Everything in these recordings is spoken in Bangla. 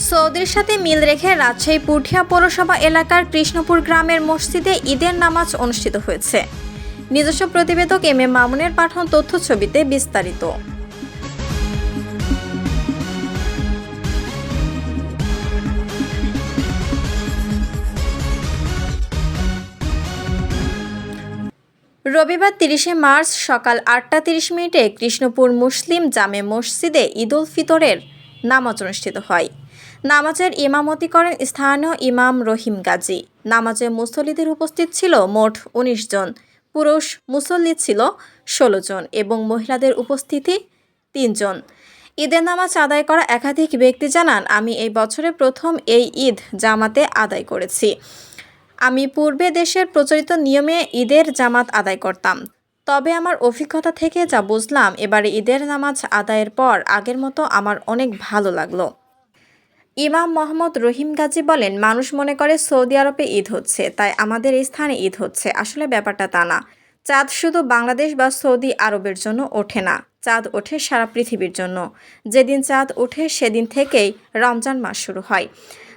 সৌদির সাথে মিল রেখে রাজশাহী পুঠিয়া পৌরসভা এলাকার কৃষ্ণপুর গ্রামের মসজিদে ঈদের নামাজ অনুষ্ঠিত হয়েছে। নিজস্ব প্রতিবেদক এম এ মামুনের পাঠন তথ্য ছবিতে বিস্তারিত। রবিবার তিরিশে মার্চ সকাল আটটা তিরিশ মিনিটে কৃষ্ণপুর মুসলিম জামে মসজিদে ঈদ উল ফিতরের নামাজ অনুষ্ঠিত হয়। নামাজের ইমামতি করেন স্থানীয় ইমাম রহিম গাজী। নামাজে মুসল্লিদের উপস্থিত ছিল মোট উনিশ জন। পুরুষ মুসল্লি ছিল ষোলো জন এবং মহিলাদের উপস্থিতি তিনজন ঈদের নামাজ আদায় করা একাধিক ব্যক্তি জানান, আমি এই বছরে প্রথম এই ঈদ জামাতে আদায় করেছি। আমি পূর্বে দেশের প্রচলিত নিয়মে ঈদের জামাত আদায় করতাম। তবে আমার অভিজ্ঞতা থেকে যা বুঝলাম, এবারে ঈদের নামাজ আদায়ের পর আগের মতো আমার অনেক ভালো লাগল। ইমাম মোহাম্মদ রহিম গাজী বলেন, মানুষ মনে করে সৌদি আরবে ঈদ হচ্ছে, তাই আমাদের এই স্থানে ঈদ হচ্ছে। আসলে ব্যাপারটা তা না। চাঁদ শুধু বাংলাদেশ বা সৌদি আরবের জন্য ওঠে না, চাঁদ ওঠে সারা পৃথিবীর জন্য। যেদিন চাঁদ ওঠে, সেদিন থেকেই রমজান মাস শুরু হয়।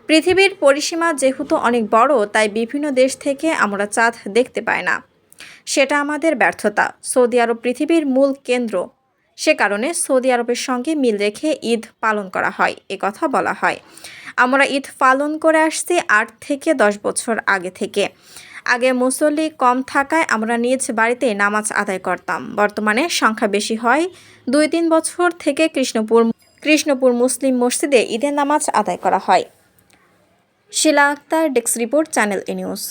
পৃথিবীর পরিসীমা যেহেতু অনেক বড়, তাই বিভিন্ন দেশ থেকে আমরা চাঁদ দেখতে পাই না। সেটা আমাদের ব্যর্থতা। সৌদি আরব পৃথিবীর মূল কেন্দ্র। সে কারণে সৌদি আরবের সঙ্গে মিল রেখে ঈদ পালন করা হয়, এ কথা বলা হয়। আমরা ঈদ পালন করে আসছি আট থেকে দশ বছর আগে থেকে। আগে মুসল্লি কম থাকায় আমরা নিজ বাড়িতে নামাজ আদায় করতাম। বর্তমানে সংখ্যা বেশি হয় দুই তিন বছর থেকে কৃষ্ণপুর কৃষ্ণপুর মুসলিম মসজিদে ঈদের নামাজ আদায় করা হয়। Shila Akter, desk report, channel A news.